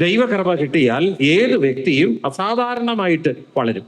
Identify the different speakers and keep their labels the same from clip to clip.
Speaker 1: ദൈവകൃപ കിട്ടിയാൽ ഏത് വ്യക്തിയും അസാധാരണമായിട്ട് വളരും.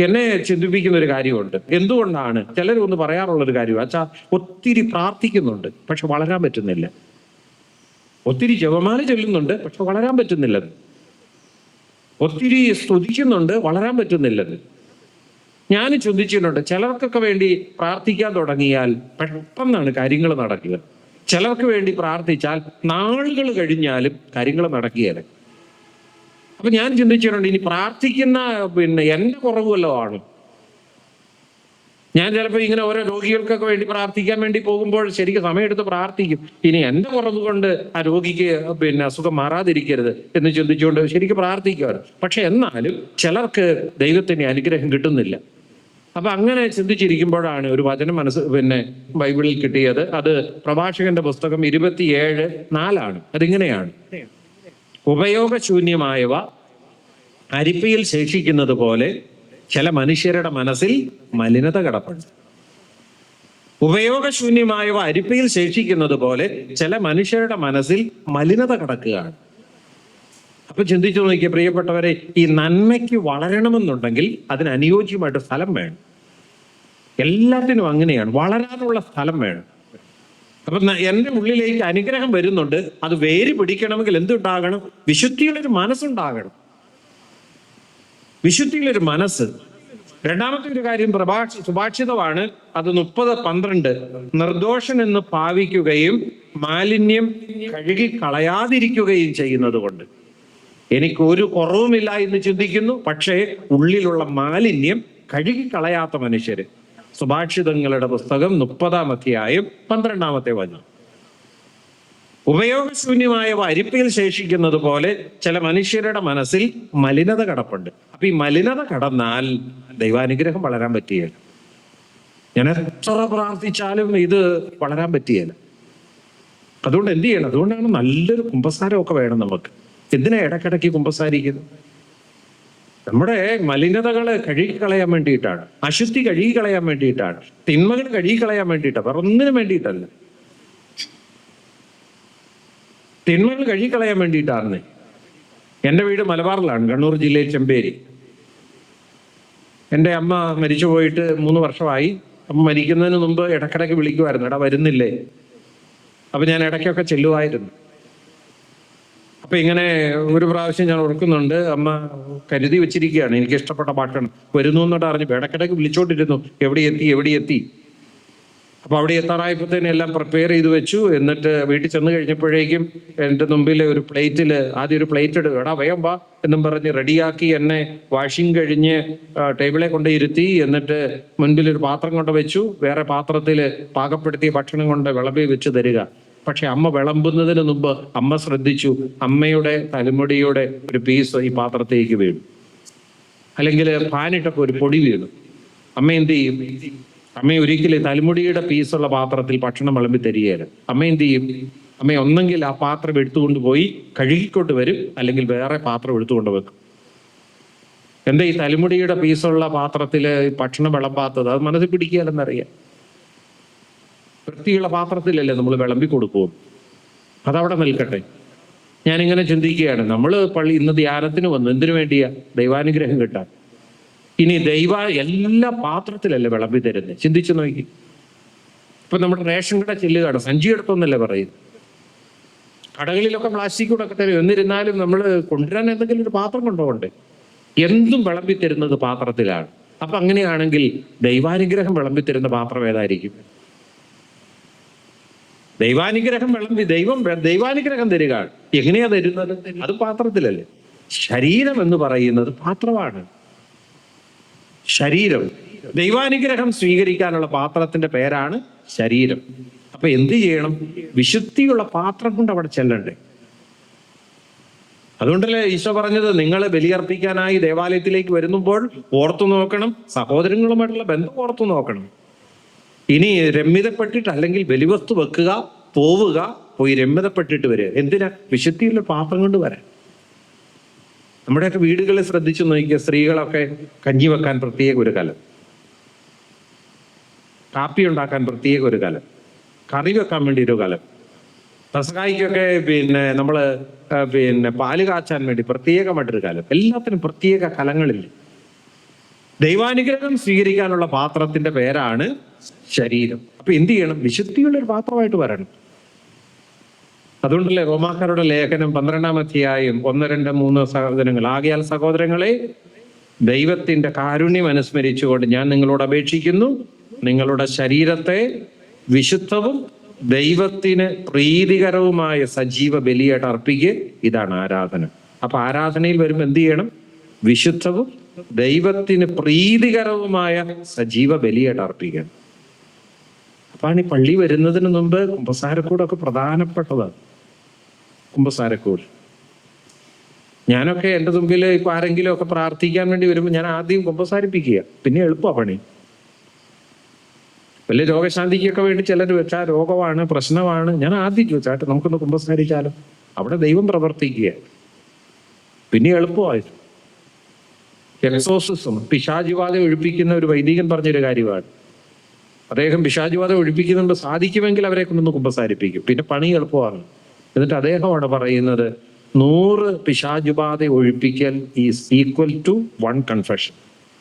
Speaker 1: എന്നെ ചിന്തിപ്പിക്കുന്ന ഒരു കാര്യമുണ്ട്. എന്തുകൊണ്ടാണ്? ചിലരൊന്ന് പറയാറുള്ള ഒരു കാര്യം അച്ഛാ ഒത്തിരി പ്രാർത്ഥിക്കുന്നുണ്ട് പക്ഷെ വളരാൻ പറ്റുന്നില്ല. ഒത്തിരി ജപമാല ചൊല്ലുന്നുണ്ട് പക്ഷെ വളരാൻ പറ്റുന്നില്ലെന്ന് ഒത്തിരി സ്തുതിക്കുന്നുണ്ട് വളരാൻ പറ്റുന്നില്ലെന്ന് ഞാൻ ചിന്തിച്ചിട്ടുണ്ട് ചിലർക്കൊക്കെ വേണ്ടി പ്രാർത്ഥിക്കാൻ തുടങ്ങിയാൽ പെട്ടെന്നാണ് കാര്യങ്ങൾ നടക്കുക. ചിലർക്ക് വേണ്ടി പ്രാർത്ഥിച്ചാൽ നാളുകൾ കഴിഞ്ഞാലും കാര്യങ്ങൾ നടക്കുകയില്ല അപ്പൊ ഞാൻ ചിന്തിച്ചിട്ടുണ്ട് ഇനി പ്രാർത്ഥിക്കുന്ന പിന്നെ എന്റെ കുറവ് വല്ലതും ആണ്. ഞാൻ ചിലപ്പോൾ ഇങ്ങനെ ഓരോ രോഗികൾക്കൊക്കെ വേണ്ടി പ്രാർത്ഥിക്കാൻ വേണ്ടി പോകുമ്പോൾ ശരിക്കും സമയമെടുത്ത് പ്രാർത്ഥിക്കും. ഇനി എന്റെ കുറവ് കൊണ്ട് ആ രോഗിക്ക് പിന്നെ അസുഖം മാറാതിരിക്കരുത് എന്ന് ചിന്തിച്ചുകൊണ്ട് ശരിക്കും പ്രാർത്ഥിക്കുകയാണ് പക്ഷെ എന്നാലും ചിലർക്ക് ദൈവത്തിന്റെ അനുഗ്രഹം കിട്ടുന്നില്ല. അപ്പൊ അങ്ങനെ ചിന്തിച്ചിരിക്കുമ്പോഴാണ് ഒരു വചനം മനസ്സ് പിന്നെ ബൈബിളിൽ കിട്ടിയത്. അത് പ്രഭാഷകന്റെ പുസ്തകം ഇരുപത്തിയേഴ് നാലാണ്. അതിങ്ങനെയാണ്. ഉപയോഗശൂന്യമായവ അരിപ്പയിൽ ശേഷിക്കുന്നത് പോലെ ചില മനുഷ്യരുടെ മനസ്സിൽ മലിനത കിടപ്പുണ്ട്. ഉപയോഗശൂന്യമായവ അരിപ്പയിൽ ശേഷിക്കുന്നത് പോലെ ചില മനുഷ്യരുടെ മനസ്സിൽ മലിനത കിടക്കുകയാണ്. അപ്പൊ ചിന്തിച്ചു നോക്കിയ പ്രിയപ്പെട്ടവരെ ഈ നന്മയ്ക്ക് വളരണമെന്നുണ്ടെങ്കിൽ അതിന് അനുയോജ്യമായിട്ട് സ്ഥലം വേണം. എല്ലാത്തിനും അങ്ങനെയാണ് വളരാനുള്ള സ്ഥലം വേണം. അപ്പൊ എന്റെ ഉള്ളിലേക്ക് അനുഗ്രഹം വരുന്നുണ്ട് അത് വേര് പിടിക്കണമെങ്കിൽ എന്തുണ്ടാകണം? വിശുദ്ധിയുള്ളൊരു മനസ്സുണ്ടാകണം. വിശുദ്ധിയുള്ളൊരു മനസ്സ്. രണ്ടാമത്തെ ഒരു കാര്യം പ്രഭാഷ സുഭാഷിതമാണ്. അത് മുപ്പത് പന്ത്രണ്ട്. നിർദോഷൻ എന്ന് ഭാവിക്കുകയും മാലിന്യം കഴുകി കളയാതിരിക്കുകയും ചെയ്യുന്നത് കൊണ്ട് എനിക്ക് ഒരു കുറവുമില്ല എന്ന് ചിന്തിക്കുന്നു. പക്ഷേ ഉള്ളിലുള്ള മാലിന്യം കഴുകി കളയാത്ത മനുഷ്യര്. സുഭാഷിതങ്ങളുടെ പുസ്തകം മുപ്പതാം അധ്യായം പന്ത്രണ്ടാമത്തെ വചനം. ഉപയോഗശൂന്യമായവ അരിപ്പയിൽ ശേഷിക്കുന്നത് പോലെ ചില മനുഷ്യരുടെ മനസ്സിൽ മലിനത കടപ്പുണ്ട്. അപ്പൊ ഈ മലിനത കടന്നാൽ ദൈവാനുഗ്രഹം വളരാൻ പറ്റിയല്ല ഞാൻ എത്ര പ്രാർത്ഥിച്ചാലും ഇത് വളരാൻ പറ്റിയല്ല അതുകൊണ്ട് എന്ത് ചെയ്യണം? അതുകൊണ്ടാണ് നല്ലൊരു കുമ്പസാരമൊക്കെ വേണം നമുക്ക്. എന്തിനാ ഇടക്കിടയ്ക്ക് കുമ്പസാരിക്കുന്നത്? നമ്മുടെ മലിനതകൾ കഴുകിക്കളയാൻ വേണ്ടിയിട്ടാണ്. അശുദ്ധി കഴുകിക്കളയാൻ വേണ്ടിയിട്ടാണ്. തിന്മകൾ കഴുകിക്കളയാൻ വേണ്ടിയിട്ടാണ്. വേറെ ഒന്നിനും വേണ്ടിയിട്ടല്ല. തിന്മകൾ കഴുകിക്കളയാൻ വേണ്ടിയിട്ടാണ് എന്റെ വീട് മലബാറിലാണ് കണ്ണൂർ ജില്ലയിൽ ചെമ്പേരി. എന്റെ അമ്മ മരിച്ചു പോയിട്ട് മൂന്ന് വർഷമായി. അമ്മ മരിക്കുന്നതിന് മുമ്പ് ഇടക്കിടയ്ക്ക് വിളിക്കുമായിരുന്നു എടാ വരുന്നില്ലേ? അപ്പം ഞാൻ ഇടയ്ക്കൊക്കെ ചെല്ലുമായിരുന്നു. അപ്പം ഇങ്ങനെ ഒരു പ്രാവശ്യം ഞാൻ ഓർക്കുന്നുണ്ട് അമ്മ കരുതി വെച്ചിരിക്കുകയാണ് എനിക്ക് ഇഷ്ടപ്പെട്ട പാട്ടാണ്. വരുന്നു എന്നിട്ട് അറിഞ്ഞു ഇടക്കിടയ്ക്ക് വിളിച്ചോണ്ടിരുന്നു എവിടെ എത്തി എവിടെ എത്തി അപ്പൊ അവിടെ എത്താറായപ്പോഴത്തേനും എല്ലാം പ്രിപ്പയർ ചെയ്ത് വെച്ചു. എന്നിട്ട് വീട്ടിൽ ചെന്ന് കഴിഞ്ഞപ്പോഴേക്കും എന്റെ മുമ്പിൽ ഒരു പ്ലേറ്റിൽ ആദ്യം ഒരു പ്ലേറ്റ് എടുക്കുക എടാ വേഗം വാ എന്നും പറഞ്ഞ് റെഡിയാക്കി എന്നെ വാഷിംഗ് കഴിഞ്ഞ് ടേബിളെ കൊണ്ട് ഇരുത്തി. എന്നിട്ട് മുൻപിൽ ഒരു പാത്രം കൊണ്ട് വെച്ചു. വേറെ പാത്രത്തിൽ പാകപ്പെടുത്തിയ ഭക്ഷണം കൊണ്ട് വിളമ്പി വെച്ച് തരിക. പക്ഷെ അമ്മ വിളമ്പുന്നതിന് മുമ്പ് അമ്മ ശ്രദ്ധിച്ചു. അമ്മയുടെ തലമുടിയുടെ ഒരു പീസ് ഈ പാത്രത്തേക്ക് വീണു. അല്ലെങ്കിൽ ഫാനിട്ടപ്പോൾ ഒരു പൊടി വീണു. അമ്മ എന്ത് ചെയ്യും? അമ്മ ഒരിക്കലും തലമുടിയുടെ പീസുള്ള പാത്രത്തിൽ ഭക്ഷണം വിളമ്പി തരികയില്ല അമ്മ എന്ത് ചെയ്യും? അമ്മ ഒന്നെങ്കിൽ ആ പാത്രം എടുത്തുകൊണ്ട് പോയി കഴുകിക്കൊണ്ട് വരും അല്ലെങ്കിൽ വേറെ പാത്രം എടുത്തുകൊണ്ട് വെക്കും. എന്താ ഈ തലമുടിയുടെ പീസുള്ള പാത്രത്തിൽ ഭക്ഷണം വിളമ്പാത്തത്? അത് മനസ്സിൽ പിടിക്കുകയല്ലെന്നറിയാം. വൃത്തിയുള്ള പാത്രത്തിലല്ലേ നമ്മൾ വിളമ്പി കൊടുക്കും അതവിടെ നിൽക്കട്ടെ. ഞാനിങ്ങനെ ചിന്തിക്കുകയാണ്. നമ്മൾ പള്ളി ഇന്ന് ധ്യാനത്തിന് വന്നു. എന്തിനു വേണ്ടിയാ? ദൈവാനുഗ്രഹം കിട്ടാൻ. ഇനി ദൈവ എല്ലാ പാത്രത്തിലല്ലേ വിളമ്പി തരുന്നത് ചിന്തിച്ചു നോക്കി. ഇപ്പൊ നമ്മുടെ റേഷൻ കട ചെല്ലുകയാണ്. സഞ്ചി എടുത്തൊന്നല്ലേ പറയുന്നത്? കടകളിലൊക്കെ പ്ലാസ്റ്റിക് കൂടെ ഒക്കെ തരും. എന്നിരുന്നാലും നമ്മൾ കൊണ്ടുവരാൻ എന്തെങ്കിലും ഒരു പാത്രം കൊണ്ടുപോകണ്ടേ? എന്തും വിളമ്പി തരുന്നത് പാത്രത്തിലാണ്. അപ്പൊ അങ്ങനെയാണെങ്കിൽ ദൈവാനുഗ്രഹം വിളമ്പി തരുന്ന പാത്രം ഏതായിരിക്കും? ദൈവാനുഗ്രഹം വിളമ്പി ദൈവം ദൈവാനുഗ്രഹം തരിക എങ്ങനെയാ തരുന്നത്? അത് പാത്രത്തിലല്ലേ. ശരീരം എന്ന് പറയുന്നത് പാത്രമാണ്. ശരീരം. ദൈവാനുഗ്രഹം സ്വീകരിക്കാനുള്ള പാത്രത്തിന്റെ പേരാണ് ശരീരം. അപ്പൊ എന്ത് ചെയ്യണം? വിശുദ്ധിയുള്ള പാത്രം കൊണ്ട് അവിടെ ചെല്ലണ്ടേ. അതുകൊണ്ടല്ലേ ഈശോ പറഞ്ഞത് നിങ്ങൾ ബലിയർപ്പിക്കാനായി ദേവാലയത്തിലേക്ക് വരുമ്പോൾ ഓർത്തു നോക്കണം സഹോദരങ്ങളുമായിട്ടുള്ള ബന്ധം ഓർത്തു നോക്കണം. ഇനി രമ്യതപ്പെട്ടിട്ട് അല്ലെങ്കിൽ ബലിവസ്തു വെക്കുക പോവുക പോയി രമ്യതപ്പെട്ടിട്ട് വരിക. എന്തിനാ? വിശുദ്ധിയുള്ള പാത്രം കൊണ്ട് വരാൻ. നമ്മുടെയൊക്കെ വീടുകളിൽ ശ്രദ്ധിച്ചു നോക്കിയ സ്ത്രീകളൊക്കെ കഞ്ഞി വെക്കാൻ പ്രത്യേക ഒരു കലം. കാപ്പി ഉണ്ടാക്കാൻ പ്രത്യേക ഒരു കലം. കറി വെക്കാൻ വേണ്ടി ഒരു കലം. തസ്കായിക്കൊക്കെ പിന്നെ നമ്മൾ പിന്നെ പാൽ കാച്ചാൻ വേണ്ടി പ്രത്യേകമായിട്ടൊരു കലം. എല്ലാത്തിനും പ്രത്യേക കലങ്ങളില്ല? ദൈവാനുഗ്രഹം സ്വീകരിക്കാനുള്ള പാത്രത്തിന്റെ പേരാണ് ശരീരം. അപ്പൊ എന്ത് ചെയ്യണം? വിശുദ്ധിയുള്ള ഒരു പാത്രമായിട്ട് വരണം. അതുകൊണ്ടല്ലേ റോമാക്കാരുടെ ലേഖനം പന്ത്രണ്ടാം അധ്യായം ഒന്ന് രണ്ട് മൂന്ന് സഹോദരങ്ങൾ. ആകയാൽ സഹോദരങ്ങളെ ദൈവത്തിന്റെ കാരുണ്യം അനുസ്മരിച്ചുകൊണ്ട് ഞാൻ നിങ്ങളോട് അപേക്ഷിക്കുന്നു. നിങ്ങളുടെ ശരീരത്തെ വിശുദ്ധവും ദൈവത്തിന് പ്രീതികരവുമായ സജീവ ബലിയായിട്ട് അർപ്പിക്കുക. ഇതാണ് ആരാധന. അപ്പൊ ആരാധനയിൽ വരുമ്പോൾ എന്ത് ചെയ്യണം? വിശുദ്ധവും ദൈവത്തിന് പ്രീതികരവുമായ സജീവ ബലിയായിട്ട് അർപ്പിക്കണം. അപ്പാണ് ഈ പള്ളി വരുന്നതിന് മുമ്പ് കുമ്പസാരക്കൂടൊക്കെ പ്രധാനപ്പെട്ടതാണ്. കുമ്പസാരക്കൂട് ഞാനൊക്കെ എന്റെ മുമ്പിൽ ഇപ്പൊ ആരെങ്കിലും ഒക്കെ പ്രാർത്ഥിക്കാൻ വേണ്ടി വരുമ്പോൾ ഞാൻ ആദ്യം കുമ്പസാരിപ്പിക്കുക. പിന്നെ എളുപ്പമാണ് പണി. വലിയ രോഗശാന്തിക്കൊക്കെ വേണ്ടി ചിലർ വെച്ചാൽ രോഗമാണ് പ്രശ്നമാണ്. ഞാൻ ആദ്യം ചോദിച്ചാട്ടെ നമുക്കൊന്ന് കുമ്പസാരിച്ചാലോ? അവിടെ ദൈവം പ്രവർത്തിക്കുക. പിന്നെ എളുപ്പമായിരുന്നു. എക്സോസിസം പിശാചിവാദം ഒഴിപ്പിക്കുന്ന ഒരു വൈദികൻ പറഞ്ഞൊരു കാര്യമാണ്. അദ്ദേഹം പിശാചിവാദം ഒഴിപ്പിക്കുന്നുണ്ട്. സാധിക്കുമെങ്കിൽ അവരെ കൊണ്ടൊന്ന് കുമ്പസാരിപ്പിക്കും. പിന്നെ പണി എളുപ്പമാണ്. എന്നിട്ട് അദ്ദേഹമാണ് പറയുന്നത് നൂറ് പിശാചുബാധ ഒഴിപ്പിക്കൽ is equal to one confession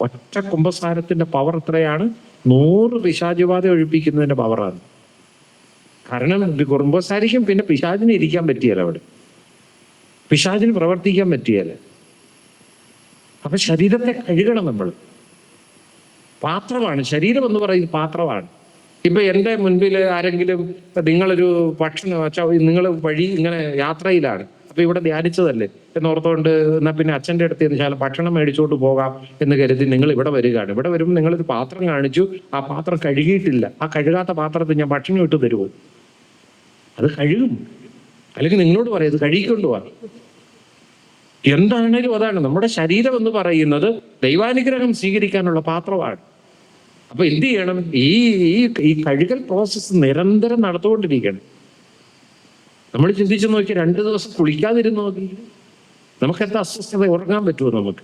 Speaker 1: ഒറ്റ കുംഭസാരത്തിന്റെ പവർ എത്രയാണ്? നൂറ് പിശാചുബാധ ഒഴിപ്പിക്കുന്നതിന്റെ പവറാണ് കാരണം കുംഭസാരിക്കും പിന്നെ പിശാചിന് ഇരിക്കാൻ പറ്റിയല്ല അവിടെ. പിശാചിന് പ്രവർത്തിക്കാൻ പറ്റിയല്ല? അപ്പൊ ശരീരത്തെ കഴുകണം നമ്മൾ. പാത്രമാണ് ശരീരം എന്ന് പറയുന്നത് പാത്രമാണ്. ഇപ്പൊ എന്റെ മുൻപിൽ ആരെങ്കിലും നിങ്ങളൊരു ഭക്ഷണം നിങ്ങൾ വഴി ഇങ്ങനെ യാത്രയിലാണ്. അപ്പൊ ഇവിടെ ധ്യാനിച്ചതല്ലേ? എന്നോർത്തുകൊണ്ട് എന്നാ പിന്നെ അച്ഛന്റെ അടുത്ത് ചെന്ന് ഭക്ഷണം മേടിച്ചുകൊണ്ട് പോകാം എന്ന് കരുതി നിങ്ങൾ ഇവിടെ വരികയാണ്. ഇവിടെ വരുമ്പോൾ നിങ്ങളൊരു പാത്രം കാണിച്ചു. ആ പാത്രം കഴുകിയിട്ടില്ല. ആ കഴുകാത്ത പാത്രത്തിൽ ഞാൻ ഭക്ഷണം ഇട്ട് തരുമോ അത് കഴുകും. അല്ലെങ്കിൽ നിങ്ങളോട് പറയാം ഇത് കഴുകിക്കൊണ്ട് പോവാ എന്താണേലും അതാണ്. നമ്മുടെ ശരീരം എന്ന് പറയുന്നത് ദൈവാനുഗ്രഹം സ്വീകരിക്കാനുള്ള പാത്രമാണ്. അപ്പൊ എന്ത് ചെയ്യണം? ഈ ഈ കഴുകൽ പ്രോസസ്സ് നിരന്തരം നടത്തുകൊണ്ടിരിക്കണം നമ്മൾ ചിന്തിച്ചു നോക്കി രണ്ട് ദിവസം കുളിക്കാതിരുന്ന് നോക്കി. നമുക്ക് എന്താ അസ്വസ്ഥത ഉറങ്ങാൻ പറ്റുമോ നമുക്ക്?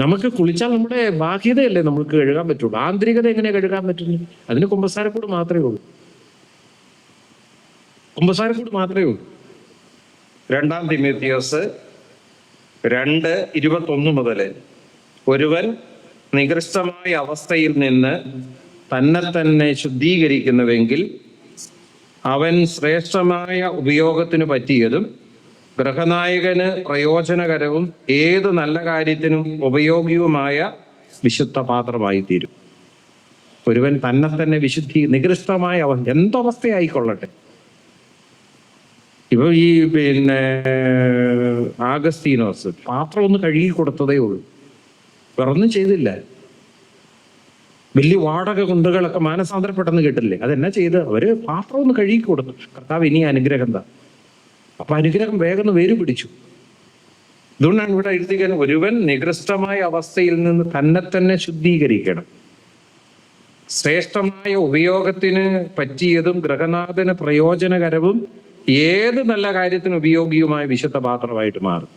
Speaker 1: നമുക്ക് കുളിച്ചാൽ നമ്മുടെ ബാഹ്യതയല്ലേ നമുക്ക് കഴുകാൻ പറ്റുള്ളൂ. ആന്തരികത എങ്ങനെ കഴുകാൻ പറ്റുന്നു അതിന് കുമ്പസാരക്കൂട് മാത്രമേ ഉള്ളൂ. കുമ്പസാരക്കൂട് മാത്രമേ ഉള്ളൂ. രണ്ടാം തിമോത്തിയോസ് രണ്ട് ഇരുപത്തൊന്ന് മുതൽ ഒരുവൻ നികൃഷ്ടമായ അവസ്ഥയിൽ നിന്ന് തന്നെ തന്നെ ശുദ്ധീകരിക്കുന്നുവെങ്കിൽ അവൻ ശ്രേഷ്ഠമായ ഉപയോഗത്തിന് പറ്റിയതും ഗൃഹനായകന് പ്രയോജനകരവും ഏത് നല്ല കാര്യത്തിനും ഉപയോഗിയുമായ വിശുദ്ധ പാത്രമായി തീരും ഒരുവൻ തന്നെ തന്നെ വിശുദ്ധി നികൃഷ്ടമായ അവ എന്തവസ്ഥയായിക്കൊള്ളട്ടെ. ഇപ്പൊ ഈ പിന്നെ ആഗസ്തീനോസ് പാത്രം ഒന്ന് കഴുകി കൊടുത്തതേ ഉള്ളൂ. വേറൊന്നും ചെയ്തില്ല. വലിയ വാടക കുണ്ടുകളൊക്കെ മാനസാന്തരപ്പെട്ടെന്ന് കേട്ടില്ലേ? അതെന്നാ ചെയ്ത് അവർ പാത്രം ഒന്ന് കഴുകി കൊടുത്തു. കർത്താവ് ഇനി അനുഗ്രഹം എന്താ? അപ്പൊ അനുഗ്രഹം വേഗം വേര് പിടിച്ചു. അതുകൊണ്ടാണ് ഇവിടെ എഴുതിക്കാൻ ഒരുവൻ നികൃഷ്ടമായ അവസ്ഥയിൽ നിന്ന് തന്നെ തന്നെ ശുദ്ധീകരിക്കണം. ശ്രേഷ്ഠമായ ഉപയോഗത്തിന് പറ്റിയതും ഗ്രഹനാഥന് പ്രയോജനകരവും ഏത് നല്ല കാര്യത്തിന് ഉപയോഗിയുമായ വിശുദ്ധ പാത്രമായിട്ട് മാറും.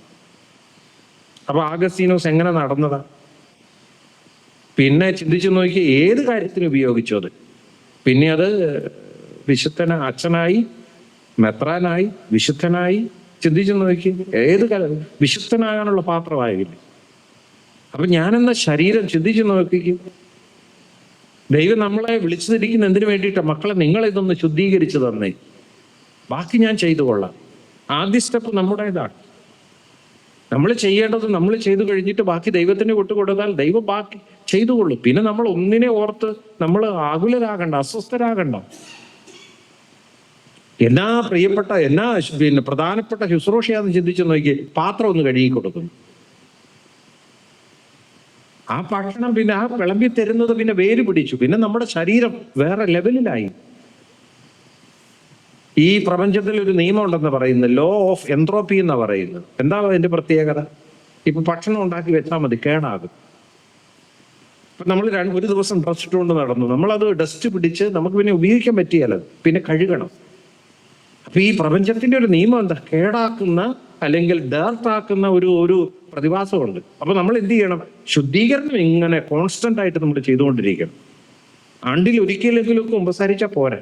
Speaker 1: അപ്പൊ ആഗസ്തീനോസ് എങ്ങനെ നടന്നതാ? പിന്നെ ചിന്തിച്ചു നോക്കി ഏത് കാര്യത്തിന് ഉപയോഗിച്ചു അത്? പിന്നെ അത് വിശുദ്ധന അച്ഛനായി മെത്രാനായി വിശുദ്ധനായി ചിന്തിച്ചു നോക്കി ഏത് വിശുദ്ധനാകാനുള്ള പാത്രമായില്ലേ അപ്പൊ ഞാനെന്ന ശരീരം ചിന്തിച്ചു നോക്കിക്കും? ദൈവം നമ്മളെ വിളിച്ചിരിക്കുന്ന എന്തിനു വേണ്ടിയിട്ടാണ് മക്കളെ നിങ്ങൾ ഇതൊന്ന് ശുദ്ധീകരിച്ചു തന്നേ? ബാക്കി ഞാൻ ചെയ്തു കൊള്ളാം. ആദ്യ സ്റ്റെപ്പ് നമ്മുടേതാണ്. നമ്മൾ ചെയ്യേണ്ടത് നമ്മൾ ചെയ്തു കഴിഞ്ഞിട്ട് ബാക്കി ദൈവത്തിന് വിട്ടുകൊടുത്താൽ ദൈവം ബാക്കി ചെയ്തു കൊള്ളും പിന്നെ നമ്മൾ ഒന്നിനെ ഓർത്ത് നമ്മൾ ആകുലരാകണ്ട അസ്വസ്ഥരാകണ്ട. എന്നാ പ്രിയപ്പെട്ട എന്നാ പിന്നെ പ്രധാനപ്പെട്ട ശുശ്രൂഷയാന്ന് ചിന്തിച്ചു നോക്കി പാത്രം ഒന്ന് കഴുകി കൊടുക്കും. ആ ഭക്ഷണം പിന്നെ ആ വിളമ്പി തരുന്നത് പിന്നെ വേര് പിടിച്ചു. പിന്നെ നമ്മുടെ ശരീരം വേറെ ലെവലിലായി ഈ പ്രപഞ്ചത്തിൽ ഒരു നിയമം ഉണ്ടെന്ന് പറയുന്നത് ലോ ഓഫ് എൻട്രോപ്പി എന്ന് പറയുന്നത്. എന്താ അതിന്റെ പ്രത്യേകത? ഇപ്പൊ ഭക്ഷണം ഉണ്ടാക്കി വെച്ചാൽ മതി കേടാകും. ഇപ്പൊ നമ്മൾ ഒരു ദിവസം ഡ്രസ് ഇട്ടുകൊണ്ട് നടന്നു. നമ്മളത് ഡസ്റ്റ് പിടിച്ച് നമുക്ക് പിന്നെ ഉപയോഗിക്കാൻ പറ്റിയാലോ പിന്നെ കഴുകണം. അപ്പൊ ഈ പ്രപഞ്ചത്തിന്റെ ഒരു നിയമം എന്താ? കേടാക്കുന്ന അല്ലെങ്കിൽ ഡേർട്ടാക്കുന്ന ഒരു ഒരു പ്രതിഭാസമുണ്ട്. അപ്പൊ നമ്മൾ എന്ത് ചെയ്യണം? ശുദ്ധീകരണം ഇങ്ങനെ കോൺസ്റ്റന്റ് ആയിട്ട് നമ്മൾ ചെയ്തുകൊണ്ടിരിക്കണം. ആണ്ടിൽ ഒരിക്കലെങ്കിലും ഒക്കെ ഉപസരിച്ചാൽ പോരാ.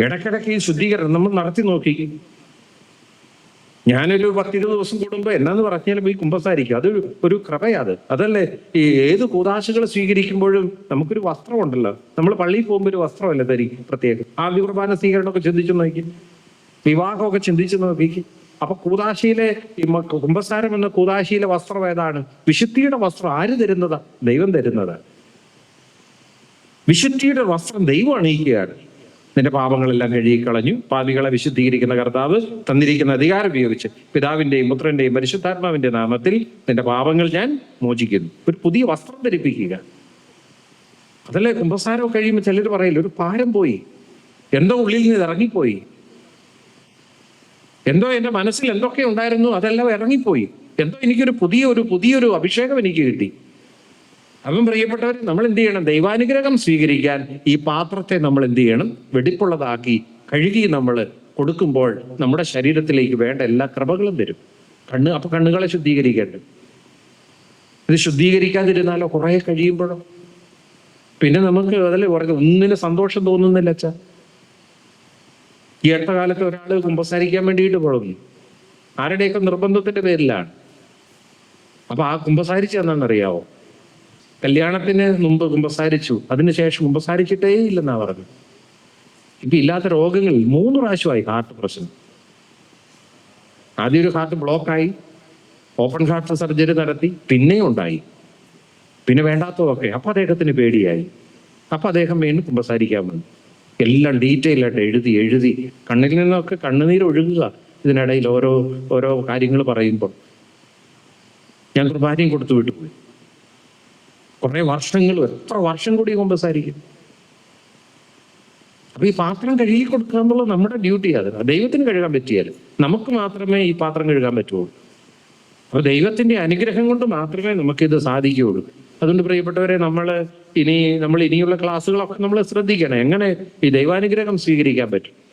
Speaker 1: ഇടയ്ക്കിടയ്ക്ക് ഈ ശുദ്ധീകരണം നമ്മൾ നടത്തി നോക്കി. ഞാനൊരു പത്തിരുപത് ദിവസം കൂടുമ്പോൾ എന്നാന്ന് പറഞ്ഞാലും ഈ കുമ്പസാരിക്കും. അത് ഒരു കൃപയാത് അതല്ലേ ഈ ഏത് കൂതാശകൾ സ്വീകരിക്കുമ്പോഴും നമുക്കൊരു വസ്ത്രമുണ്ടല്ലോ. നമ്മൾ പള്ളിയിൽ പോകുമ്പോൾ ഒരു വസ്ത്രമല്ലേ ധരിക്കും പ്രത്യേകം. ആദ്യ കുർബാന സ്വീകരണമൊക്കെ ചിന്തിച്ചു നോക്കി. വിവാഹമൊക്കെ ചിന്തിച്ചു നോക്കി. അപ്പൊ കൂതാശിയിലെ കുമ്പസാരം എന്ന കൂതാശിയിലെ വസ്ത്രം ഏതാണ്? വിശുദ്ധിയുടെ വസ്ത്രം ആര് തരുന്നതാ? ദൈവം തരുന്നതാ. വിശുദ്ധിയുടെ വസ്ത്രം ദൈവം അണിയിക്കുകയാണ്. നിന്റെ പാപങ്ങളെല്ലാം കഴുകിക്കളഞ്ഞു. പാപികളെ വിശുദ്ധീകരിക്കുന്ന കർത്താവ് തന്നിരിക്കുന്ന അധികാരം ഉപയോഗിച്ച് പിതാവിന്റെയും പുത്രന്റെയും പരിശുദ്ധാത്മാവിന്റെ നാമത്തിൽ നിന്റെ പാപങ്ങൾ ഞാൻ മോചിക്കുന്നു. ഒരു പുതിയ വസ്ത്രം ധരിപ്പിക്കുക. അതല്ലേ കുംഭസാരം കഴിയുമ്പോൾ ചിലർ പറയില്ല ഒരു പാരം പോയി. എന്തോ ഉള്ളിൽ നിന്ന് ഇറങ്ങിപ്പോയി. എന്തോ എന്റെ മനസ്സിൽ എന്തൊക്കെ ഉണ്ടായിരുന്നു അതെല്ലാം ഇറങ്ങിപ്പോയി. എന്തോ എനിക്കൊരു പുതിയ ഒരു പുതിയൊരു അഭിഷേകം എനിക്ക് കിട്ടി. അപ്പം പ്രിയപ്പെട്ടവർ നമ്മൾ എന്ത് ചെയ്യണം? ദൈവാനുഗ്രഹം സ്വീകരിക്കാൻ ഈ പാത്രത്തെ നമ്മൾ എന്ത് ചെയ്യണം? വെടിപ്പുള്ളതാക്കി കഴുകി നമ്മൾ കൊടുക്കുമ്പോൾ നമ്മുടെ ശരീരത്തിലേക്ക് വേണ്ട എല്ലാ കൃപകളും തരും. കണ്ണ് അപ്പൊ കണ്ണുകളെ ശുദ്ധീകരിക്കേണ്ടത്. ഇത് ശുദ്ധീകരിക്കാതിരുന്നാലോ കുറെ കഴിയുമ്പോഴോ? പിന്നെ നമുക്ക് അതല്ലേ പറയുന്നത് ഒന്നിന് സന്തോഷം തോന്നുന്നില്ല അച്ഛ. ഈ അടുത്ത കാലത്ത് ഒരാൾ കുമ്പസാരിക്കാൻ വേണ്ടിയിട്ട് പോകുന്നു. ആരുടെയൊക്കെ നിർബന്ധത്തിന്റെ പേരിലാണ്? അപ്പൊ ആ കുമ്പസാരിച്ച് എന്നാണെന്നറിയാവോ കല്യാണത്തിന് മുമ്പ് കുമ്പസാരിച്ചു. അതിനുശേഷം കുമ്പസാരിച്ചിട്ടേ ഇല്ലെന്നാ പറഞ്ഞു ഇപ്പൊ ഇല്ലാത്ത രോഗങ്ങൾ മൂന്ന് പ്രാവശ്യമായി ഹാർട്ട് പ്രശ്നം ആദ്യം ഒരു ഹാർട്ട് ബ്ലോക്കായി ഓപ്പൺ ഹാർട്ട് സർജറി നടത്തി. പിന്നെയും ഉണ്ടായി. പിന്നെ വേണ്ടാത്തതൊക്കെ. അപ്പൊ അദ്ദേഹത്തിന് പേടിയായി. അപ്പൊ അദ്ദേഹം വീണ്ടും കുമ്പസാരിക്കാൻ വന്നു. എല്ലാം ഡീറ്റെയിൽ ആയിട്ട് എഴുതി എഴുതി. കണ്ണിൽ നിന്നൊക്കെ കണ്ണുനീര് ഒഴുകുക ഇതിനിടയിൽ ഓരോ ഓരോ കാര്യങ്ങൾ പറയുമ്പോൾ. ഞാൻ കുർബാനയും കൊടുത്തു വിട്ടുപോയി. കുറെ വർഷങ്ങൾ എത്ര വർഷം കൂടി കുമ്പസാരിക്കും അപ്പൊ ഈ പാത്രം കഴുകി കൊടുക്കുക എന്നുള്ളത് നമ്മുടെ ഡ്യൂട്ടി അത്. ദൈവത്തിന് കഴുകാൻ പറ്റിയാൽ നമുക്ക് മാത്രമേ ഈ പാത്രം കഴുകാൻ പറ്റുള്ളൂ. അപ്പൊ ദൈവത്തിന്റെ അനുഗ്രഹം കൊണ്ട് മാത്രമേ നമുക്കിത് സാധിക്കുകയുള്ളൂ. അതുകൊണ്ട് പ്രിയപ്പെട്ടവരെ നമ്മൾ ഇനി നമ്മൾ ഇനിയുള്ള ക്ലാസ്സുകളൊക്കെ നമ്മൾ ശ്രദ്ധിക്കണം. എങ്ങനെ ഈ ദൈവാനുഗ്രഹം സ്വീകരിക്കാൻ പറ്റും?